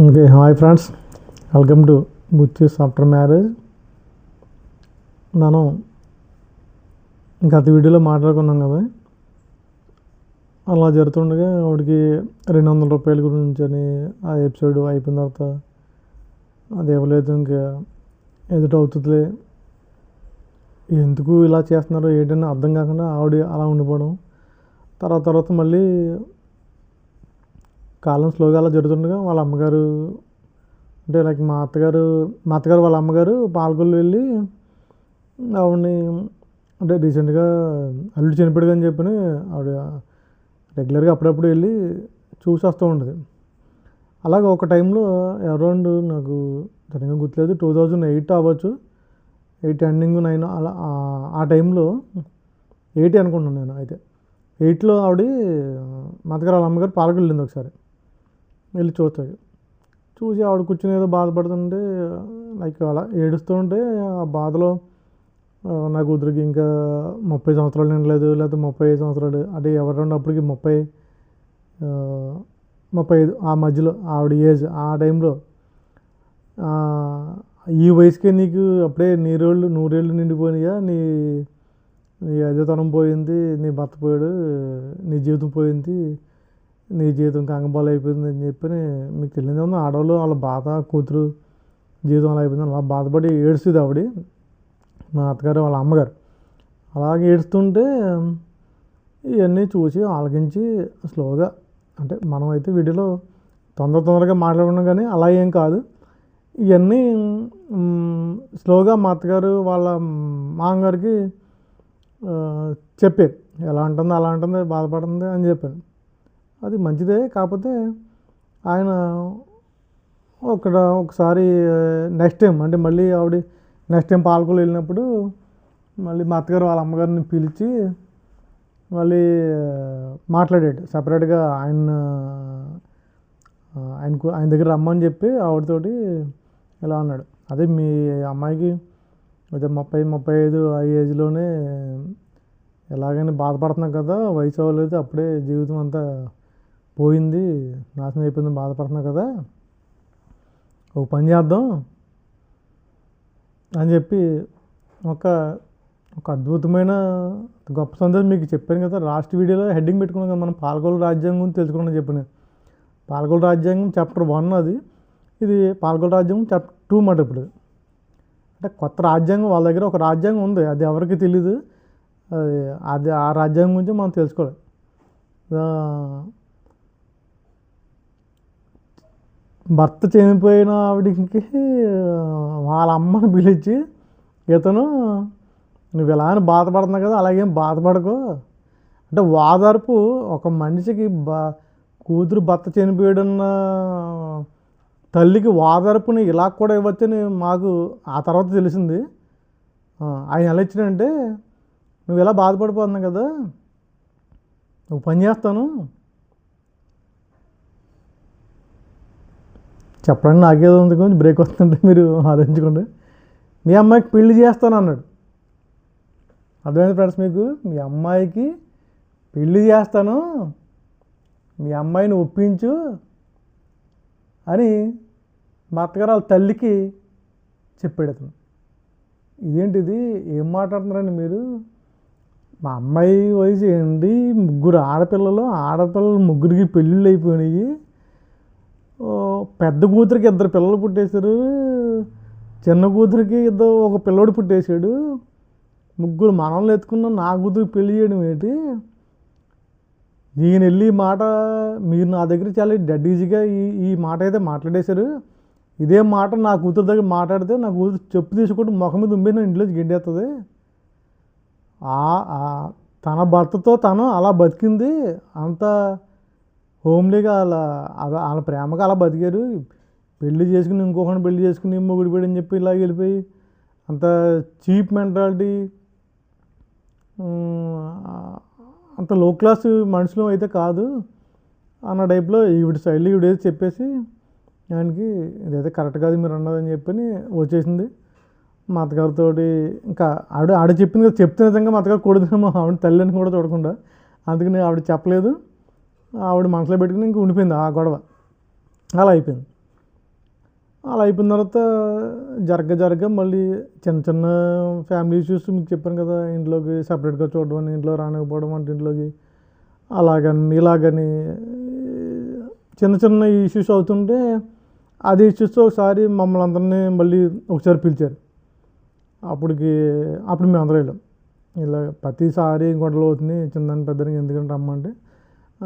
Okay hi friends welcome to Buchchis after marriage మనం గత వీడియోలో మాట్లాడుకున్నాం కదా? అలా జరుగుతుండగా ఆవిడకి రెండు వందల రూపాయల గురించి అని ఆ ఎపిసోడ్ అయిపోయిన తర్వాత అది ఇవ్వలేదు ఇంకా ఎదుట అవుతుందిలే. ఎందుకు ఇలా చేస్తున్నారో ఏంటని అర్థం కాకుండా ఆవిడ అలా ఉండిపోవడం. తర్వాత తర్వాత మళ్ళీ కాలం స్లోగా అలా జరుగుతుండగా వాళ్ళ అమ్మగారు అంటే లైక్ మా అత్తగారు మా అత్తగారు వాళ్ళ అమ్మగారు పాలకొల్లు వెళ్ళి ఆవిడని అంటే రీసెంట్గా అల్లుడు చనిపోయాడు అని చెప్పి ఆవిడ రెగ్యులర్గా అప్పుడప్పుడు వెళ్ళి చూసి వస్తూ ఉంటుంది. అలాగే ఒక టైంలో అరౌండ్ నాకు సరిగ్గా గుర్తులేదు టూ థౌజండ్ ఎయిట్ అవ్వచ్చు ఎయిట్ ఎండింగ్ నైన్ అలా ఆ- టైంలో ఎయిటీ అనుకుంటున్నాను నేను అయితే. ఎయిట్లో ఆవిడ మా వాళ్ళ అమ్మగారు పాలకొల్లింది వెళ్ళింది ఒకసారి. వెళ్ళి చూస్తాయి చూసి ఆవిడ కూర్చుని ఏదో బాధపడుతుంటే లైక్ అలా ఏడుస్తుంటే ఆ బాధలో నా కూతురికి ఇంకా ముప్పై సంవత్సరాలు నిండలేదు లేకపోతే ముప్పై ఐదు సంవత్సరాలు అంటే ఎవరు ఉన్నప్పటికీ ముప్పై ముప్పై ఐదు ఆ మధ్యలో ఆవిడ ఏజ్ ఆ టైంలో ఈ వయసుకే నీకు అప్పుడే నీరేళ్ళు నూరేళ్ళు నిండిపోయినాయా? నీ నీ అదేతనం పోయింది నీ భర్త పోయాడు నీ జీవితం పోయింది నీ జీవితం కంగబాలు అయిపోయింది అని చెప్పి మీకు తెలియదు. ఉంది ఆడవాళ్ళు వాళ్ళ బాధ కూతురు జీవితం అలా అయిపోయింది అలా బాధపడి ఏడుస్తుంది ఆవిడ మా అత్తగారు వాళ్ళ అమ్మగారు. అలాగే ఏడుస్తుంటే ఇవన్నీ చూసి ఆలకించి స్లోగా అంటే మనం అయితే వీడియోలో తొందర తొందరగా మాట్లాడుకున్నాం కానీ అలా ఏం కాదు. ఇవన్నీ స్లోగా మా అత్తగారు వాళ్ళ మామగారికి ఆ, చెప్పారు ఎలా ఉంటుంది అలా ఉంటుంది బాధపడుతుంది అని చెప్పాను. అది మంచిదే కాకపోతే ఆయన ఒక ఒకసారి నెక్స్ట్ టైం అంటే మళ్ళీ ఆవిడ నెక్స్ట్ టైం పాలకొల్లు వెళ్ళినప్పుడు మళ్ళీ మా అత్తగారు వాళ్ళ అమ్మగారిని పిలిచి మళ్ళీ మాట్లాడాడు. సపరేట్గా ఆయన ఆయనకు ఆయన దగ్గర రమ్మని చెప్పి ఆవిడతోటి ఇలా అన్నాడు. అదే మీ అమ్మాయికి అయితే ముప్పై ముప్పై ఐదు ఆ ఏజ్లోనే ఎలాగైనా బాధపడుతున్నాం కదా వయసు అవ్వలేదు అప్పుడే జీవితం అంతా పోయింది నాశనం అయిపోయింది బాధపడుతున్నావు కదా ఒక పని చేద్దాం అని చెప్పి ఒక ఒక అద్భుతమైన గొప్ప సందేశం మీకు చెప్పాను కదా లాస్ట్ వీడియోలో హెడ్డింగ్ పెట్టుకున్నాం కదా మనం పాలకొల్లు రాజ్యాంగం గురించి తెలుసుకున్నాం చెప్పాను. పాల్గొలు రాజ్యాంగం చాప్టర్ వన్ అది ఇది పాల్గొలు రాజ్యాంగం చాప్టర్ టూ మాట ఇప్పుడు. అంటే కొత్త రాజ్యాంగం వాళ్ళ దగ్గర ఒక రాజ్యాంగం ఉంది అది ఎవరికి తెలీదు అది అది ఆ రాజ్యాంగం గురించి మనం తెలుసుకోవాలి ఆ, భర్త చనిపోయిన ఆవిడకి వాళ్ళ అమ్మని పిలిచి ఇతను నువ్వు ఇలా అని బాధపడుతున్నావు కదా అలాగేం బాధపడకు. అంటే వాదార్పు ఒక మనిషికి బా కూతురు భర్త చనిపోయాడన్న తల్లికి వాదార్పుని ఇలా కూడా ఇవ్వచ్చని మాకు ఆ తర్వాత తెలిసింది. ఆయన ఎలా ఇచ్చినంటే నువ్వు ఇలా బాధపడిపోతున్నావు కదా నువ్వు పని చేస్తాను చెప్పడానికి నాకేదో ఉంది కొంచెం బ్రేక్ వస్తుంటే మీరు ఆలోచించుకోండి. మీ అమ్మాయికి పెళ్ళి చేస్తాను అన్నాడు. అర్థమైంది ఫ్రెండ్స్ మీకు? మీ అమ్మాయికి పెళ్ళి చేస్తాను. మీ అమ్మాయిని ఒప్పించు అని మా అత్తగారు వాళ్ళ తల్లికి చెప్పాడు అతను. ఇదేంటిది? ఏం మాట్లాడుతున్నారండి మీరు? మా అమ్మాయి వయసు ఏంటి? ముగ్గురు ఆడపిల్లలు ఆడపిల్లలు ముగ్గురికి పెళ్ళిళ్ళు అయిపోయినాయి. పెద్ద కూతురికి ఇద్దరు పిల్లలు పుట్టేశారు. చిన్న కూతురికి ఇద్దరు ఒక పిల్లోడు పుట్టేశాడు. ముగ్గురు మనల్ని ఎత్తుకున్న నా కూతురికి పెళ్ళి చేయడం ఏంటి? నేను వెళ్ళి ఈ మాట మీరు నా దగ్గర చాలా డెడ్ ఈజీగా ఈ ఈ మాట అయితే మాట్లాడేశారు. ఇదే మాట నా కూతురు దగ్గర మాట్లాడితే నా కూతురు చెప్పు తీసుకుంటూ ముఖం మీద ఉంపి నా ఇంట్లోకి గిండేస్తుంది ఆ- తన భర్తతో తను అలా బతికింది. అంత హోమ్లీగా అలా అలా వాళ్ళ ప్రేమగా అలా బతికారు. పెళ్ళి చేసుకుని ఇంకొకటి పెళ్ళి చేసుకుని మొగుడు పెళ్ళి అని చెప్పి ఇలా వెళ్ళిపోయి అంత చీప్ మెంటాలిటీ అంత లో క్లాస్ మనుషులు అయితే కాదు. అన్న టైప్లో ఈవిడ స్టైల్ ఈవిడేది చెప్పేసి ఆయనకి ఇదైతే కరెక్ట్ కాదు మీరు అన్నదని చెప్పని వచ్చేసింది. మా అత్తగారితో ఇంకా ఆవిడ ఆవిడ చెప్పింది కదా చెప్తే నిజంగా మా అత్తగారు కొడుతున్నాము ఆవిడ తల్లిని కూడా చూడకుండా. అందుకని ఆవిడ చెప్పలేదు. ఆవిడ మనసులో పెట్టుకుని ఇంక ఉండిపోయింది ఆ గొడవ. అలా అయిపోయింది. అలా అయిపోయిన తర్వాత జరగ జరగ మళ్ళీ చిన్న చిన్న ఫ్యామిలీ ఇష్యూస్ మీకు చెప్పాను కదా ఇంట్లోకి సపరేట్గా చూడడం అని ఇంట్లో రానివ్వకపోవడం అంటే ఇంట్లోకి అలాగని ఇలాగని చిన్న చిన్న ఇష్యూస్ అవుతుంటే అది ఇష్యూస్ ఒకసారి మమ్మల్ని అందరినీ మళ్ళీ ఒకసారి పిలిచారు. అప్పటికి అప్పుడు మేము అందరం వెళ్ళాం. ఇలా ప్రతిసారి గొడవలు అవుతుంది చిన్నదాన్ని పెద్దని ఎందుకంటే రమ్మంటే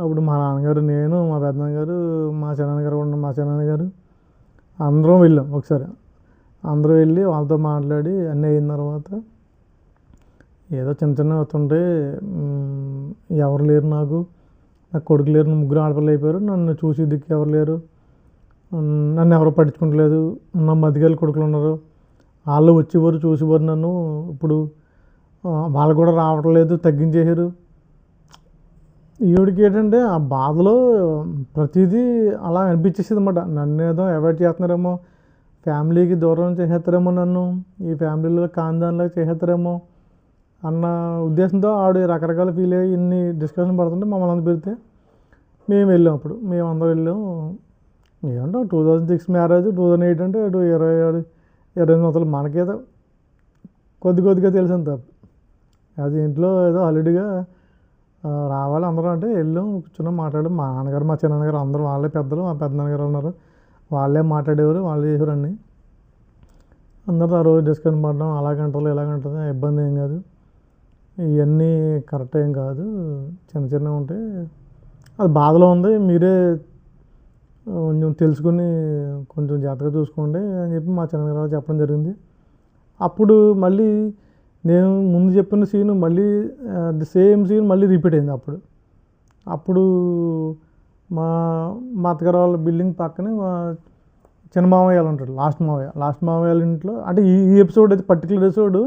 అప్పుడు మా నాన్నగారు నేను మా పెద్దనాన్నగారు మా చిన్నాన్నగారు ఉన్న మా చిన్నాన్నగారు అందరం వెళ్ళాం ఒకసారి. అందరూ వెళ్ళి వాళ్ళతో మాట్లాడి అన్నీ అయిన తర్వాత ఏదో చిన్న చిన్న వస్తుంటే ఎవరు లేరు నాకు? నాకు కొడుకు లేరు ముగ్గురు ఆడపిల్లలు అయిపోయారు. నన్ను చూసి దిక్కు ఎవరు లేరు? నన్ను ఎవరు పట్టించుకుంటలేదు? నా మధ్యగాలి కొడుకులు ఉన్నారు. వాళ్ళు వచ్చేవారు చూసేవారు నన్ను. ఇప్పుడు వాళ్ళు కూడా రావట్లేదు తగ్గించేసారు ఈవిడికి ఏంటంటే ఆ బాధలో ప్రతిదీ అలా అనిపించేసింది అనమాట నన్ను ఏదో అవాయిడ్ చేస్తున్నారేమో ఫ్యామిలీకి దూరం చేసేస్తారేమో నన్ను ఈ ఫ్యామిలీలో కాందానిలో చేసేస్తారేమో అన్న ఉద్దేశంతో ఆవిడ రకరకాల ఫీల్ అయ్యి ఇన్ని డిస్కషన్ పడుతుంటే మమ్మల్ని అందరూ పెడితే మేము వెళ్ళాం అప్పుడు. మేము అందరం వెళ్ళాం. ఏమంటే two thousand six marriage two thousand eight అంటే అటు ఇరవై ఏడు ఇరవై సంవత్సరాలు మనకేదో కొద్ది కొద్దిగా తెలిసింది తప్ప. అది ఇంట్లో ఏదో హాలిడేగా రావాలి అందరం అంటే వెళ్ళాం కూర్చున్నాం మాట్లాడాం. మా నాన్నగారు మా చిన్నగారు అందరూ వాళ్ళే పెద్దలు మా పెద్ద నాన్నగారు ఉన్నారు. వాళ్ళే మాట్లాడేవారు వాళ్ళే చేసేవారు అన్ని అందరూ ఆ రోజు డిస్కషన్ పడడం అలాగంటారు ఇలాగంటుంది ఇబ్బంది ఏం కాదు. ఇవన్నీ కరెక్ట్ ఏం కాదు. చిన్న చిన్నవి ఉంటే అది బాధలో ఉంది మీరే కొంచెం తెలుసుకుని కొంచెం జాగ్రత్తగా చూసుకోండి అని చెప్పి మా చిన్నగారు చెప్పడం జరిగింది. అప్పుడు మళ్ళీ నేను ముందు చెప్పిన సీన్ మళ్ళీ సేమ్ సీన్ మళ్ళీ రిపీట్ అయింది అప్పుడు. అప్పుడు మా మా అత్తగారు వాళ్ళ బిల్డింగ్ పక్కనే మా చిన్న మామయ్య ఉంటాడు లాస్ట్ మామయ్య లాస్ట్ మామయ్య వాళ్ళ ఇంట్లో. అంటే ఈ ఈ ఎపిసోడ్ అయితే పర్టికులర్ ఎపిసోడ్.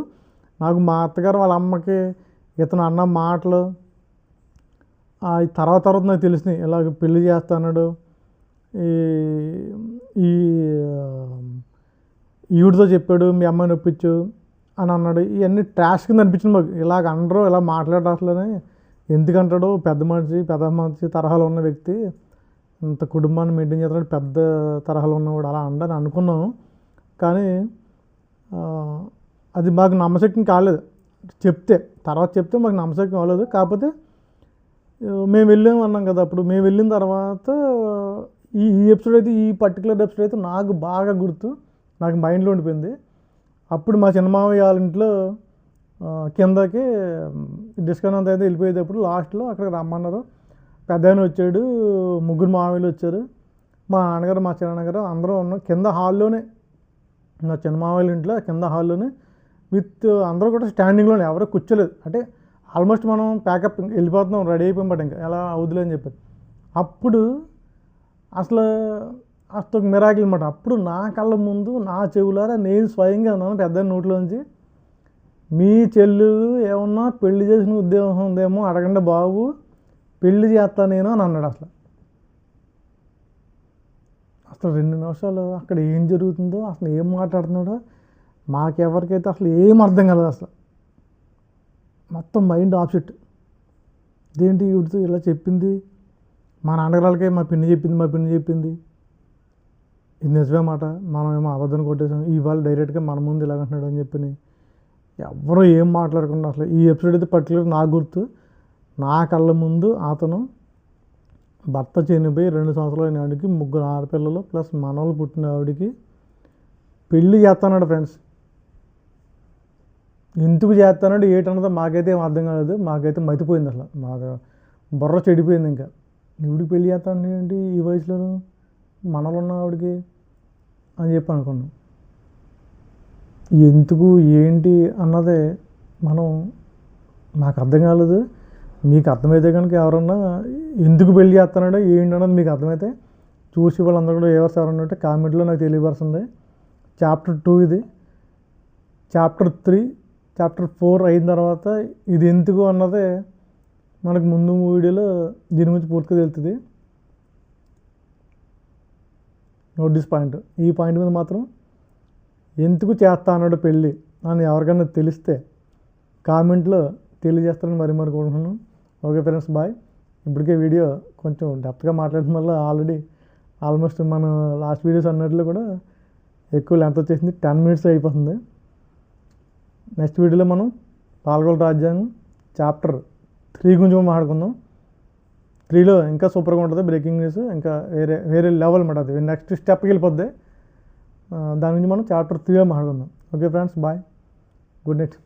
నాకు మా అత్తగారు వాళ్ళ అమ్మకి ఇతను అన్న మాటలు తర్వాత తర్వాత నాకు తెలిసినాయి. ఇలాగ పెళ్ళి చేస్తాడు ఈ ఈ ఈవిడితో చెప్పాడు మీ అమ్మాయిని ఒప్పించు. అని అన్నాడు. ఇవన్నీ ట్రాష్ కింద అనిపించింది మాకు. ఇలాగ అనరు ఇలా మాట్లాడట్లేని ఎందుకంటాడు? పెద్ద మనిషి పెద్ద మనిషి తరహాలో ఉన్న వ్యక్తి. ఇంత కుటుంబాన్ని మెయింటైన్ చేస్తున్నాడు పెద్ద తరహాలో ఉన్నవాడు అలా అండని అనుకున్నాం. కానీ అది మాకు నమ్మశక్యం కాలేదు. చెప్తే తర్వాత చెప్తే మాకు నమ్మశక్యం కాలేదు. కాకపోతే మేము వెళ్ళాము అన్నాం కదా అప్పుడు. మేము వెళ్ళిన తర్వాత ఈ ఈ ఎపిసోడ్ అయితే ఈ పర్టికులర్ ఎపిసోడ్ అయితే నాకు బాగా గుర్తు. నాకు మైండ్లో ఉండిపోయింది. అప్పుడు మా చిన్నమావయ్య వాళ్ళ ఇంట్లో కిందకి డిస్కౌంట్ అంతా అయితే వెళ్ళిపోయేటప్పుడు లాస్ట్లో అక్కడికి రమ్మన్నారు. పెద్ద ఆయన వచ్చాడు ముగ్గురు మామయ్యలు వచ్చారు. మా నాన్నగారు మా చిన్నగారు అందరూ ఉన్నాం కింద హాల్లోనే నా చిన్న మామయ్యల ఇంట్లో కింద హాల్లోనే విత్ అందరూ కూడా స్టాండింగ్లోనే ఎవరు కూర్చోలేదు. అంటే ఆల్మోస్ట్ మనం ప్యాకప్ వెళ్ళిపోతున్నాం రెడీ అయిపోయాం ఇంకా ఎలా అవుదులే అని చెప్పి అప్పుడు అసలు అసలు మిరాకిల్ అనమాట అప్పుడు నా కళ్ళ ముందు నా చెవులారా నేను స్వయంగా ఉన్నాను పెద్ద నోట్లోంచి. మీ చెల్లెలు ఏమన్నా పెళ్ళి చేసిన ఉద్దేశం ఉందేమో అడగండి బాబు. పెళ్ళి చేస్తా నేను అని అన్నాడు అసలు. అసలు రెండు నిమిషాలు అక్కడ ఏం జరుగుతుందో అసలు ఏం మాట్లాడుతున్నాడో మాకెవరికైతే అసలు ఏం అర్థం కాలేదు అసలు. మొత్తం మైండ్ ఆప్సెట్ ఇదేంటి వీడితో ఇలా చెప్పింది? మా నాన్నగారులకే మా పిన్ని చెప్పింది మా పిన్ని చెప్పింది. ఇది నిజమే మాట. మనం ఏమో అబద్ధం కొట్టేసాం. ఇవాళ డైరెక్ట్గా మన ముందు ఇలాగంటున్నాడు అని చెప్పి ఎవరు ఏం మాట్లాడకుండా అసలు ఈ ఎపిసోడ్ అయితే పర్టికులర్ నాకు గుర్తు. నా కళ్ళ ముందు అతను భర్త చనిపోయి రెండు సంవత్సరాలు ఆవిడకి ముగ్గురు ఆడపిల్లలు ప్లస్ మనవలు పుట్టిన ఆవిడికి పెళ్ళి చేస్తానాడు ఫ్రెండ్స్. ఎందుకు చేస్తానాడు ఏంటన్నదో మాకైతే ఏం అర్థం కాలేదు. మాకైతే మతిపోయింది అసలు. మాకు బుర్ర చెడిపోయింది ఇంకా. ఇవిడికి పెళ్ళి చేస్తాను ఏంటి ఈ వయసులోనూ? మనలు ఉన్న ఆవిడకి అని చెప్పి అనుకున్నాం. ఎందుకు ఏంటి అన్నదే మనం నాకు అర్థం కాలేదు. మీకు అర్థమైతే కనుక ఎవరన్నా ఎందుకు పెళ్ళి చేస్తానంటే ఏంటి అన్నది మీకు అర్థమైతే చూసి వాళ్ళందరూ కూడా ఎవరు ఎవరన్నా ఉంటే కామెంట్లో నాకు తెలియపరుస్తుంది చాప్టర్ టూ ఇది. చాప్టర్ త్రీ చాప్టర్ ఫోర్ అయిన తర్వాత ఇది ఎందుకు అన్నదే మనకు ముందు వీడియోలో దీని గురించి పూర్తిగా తెలుస్తుంది. నోటిస్ పాయింట్ ఈ పాయింట్ మీద మాత్రం ఎందుకు చేస్తా అన్నాడు పెళ్ళి? అని ఎవరికైనా తెలిస్తే కామెంట్లో తెలియజేస్తారని మరి మరి కోరుకుంటున్నాను. ఓకే ఫ్రెండ్స్ బాయ్ ఇప్పటికే వీడియో కొంచెం డెప్త్గా మాట్లాడడం వల్ల ఆల్రెడీ ఆల్మోస్ట్ మన లాస్ట్ వీడియోస్ అన్నట్లు కూడా ఎక్కువ లెంత్ వచ్చేసింది. టెన్ మినిట్స్ అయిపోతుంది. నెక్స్ట్ వీడియోలో మనం పాల్గొల రాజ్యాంగం చాప్టర్ త్రీ గురించి మాట్లాడుకుందాం. త్రీలో ఇంకా సూపర్గా ఉంటుంది బ్రేకింగ్ న్యూస్ ఇంకా వేరే వేరే లెవెల్ అనమాట అది. నెక్స్ట్ స్టెప్కి వెళ్ళిపోద్ది. దాని గురించి మనం చాప్టర్ త్రీలో మాట్లాడుకుందాం. Okay friends bye good night